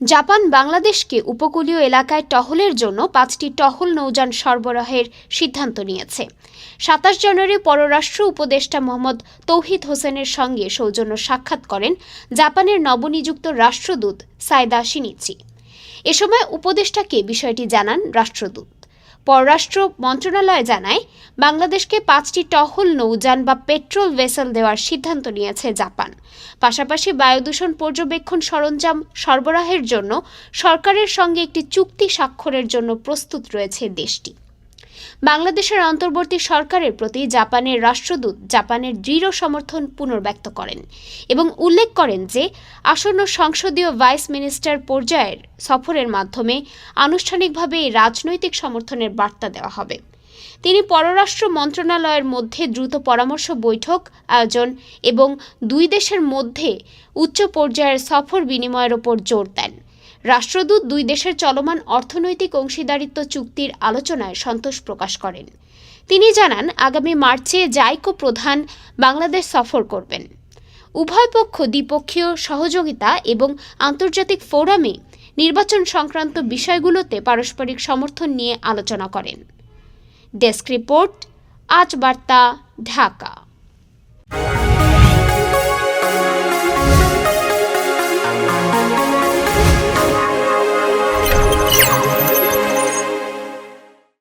Japan বাংলাদেশকে উপকূলীয় এলাকায় টহলের জন্য পাঁচটি টহল নৌযান সরবরাহের সিদ্ধান্ত নিয়েছে। সাতাশ জানুয়ারি পররাষ্ট্র উপদেষ্টা মোহাম্মদ তৌহিদ হোসেনের সঙ্গে সৌজন্য সাক্ষাৎ করেন জাপানের নবনিযুক্ত রাষ্ট্রদূত সাইদা সিনিচি এ সময় উপদেষ্টাকে বিষয়টি জানান রাষ্ট্রদূত। পররাষ্ট্র মন্ত্রণালয় জানায়, বাংলাদেশকে পাঁচটি টহল নৌযান বা পেট্রোল ভেসেল দেওয়ার সিদ্ধান্ত নিয়েছে জাপান। পাশাপাশি বায়ুদূষণ পর্যবেক্ষণ সরঞ্জাম সরবরাহের জন্য সরকারের সঙ্গে একটি চুক্তি স্বাক্ষরের জন্য প্রস্তুত রয়েছে দেশটি। বাংলাদেশের অন্তর্বর্তী সরকারের প্রতি জাপানের রাষ্ট্রদূত জাপানের দৃঢ় সমর্থন পুনর্ব্যক্ত করেন এবং উল্লেখ করেন যে, আসন্ন সংসদীয় ভাইস মিনিস্টার পর্যায়ের সফরের মাধ্যমে আনুষ্ঠানিকভাবে রাজনৈতিক সমর্থনের বার্তা দেওয়া হবে। তিনি পররাষ্ট্র মন্ত্রণালয়ের মধ্যে দ্রুত পরামর্শ বৈঠক, আয়োজন এবং দুই দেশের মধ্যে উচ্চ পর্যায়ের সফর বিনিময়ের ওপর জোর দেন। রাষ্ট্রদূত দুই দেশের চলমান অর্থনৈতিক অংশীদারিত্ব চুক্তির আলোচনায় সন্তোষ প্রকাশ করেন। তিনি জানান, আগামী মার্চে জাইকো প্রধান বাংলাদেশ সফর করবেন। উভয় পক্ষ দ্বিপক্ষীয় সহযোগিতা এবং আন্তর্জাতিক ফোরামে নির্বাচন সংক্রান্ত বিষয়গুলোতে পারস্পরিক সমর্থন নিয়ে আলোচনা করেন। ডেস্ক রিপোর্ট, আজ বার্তা, ঢাকা।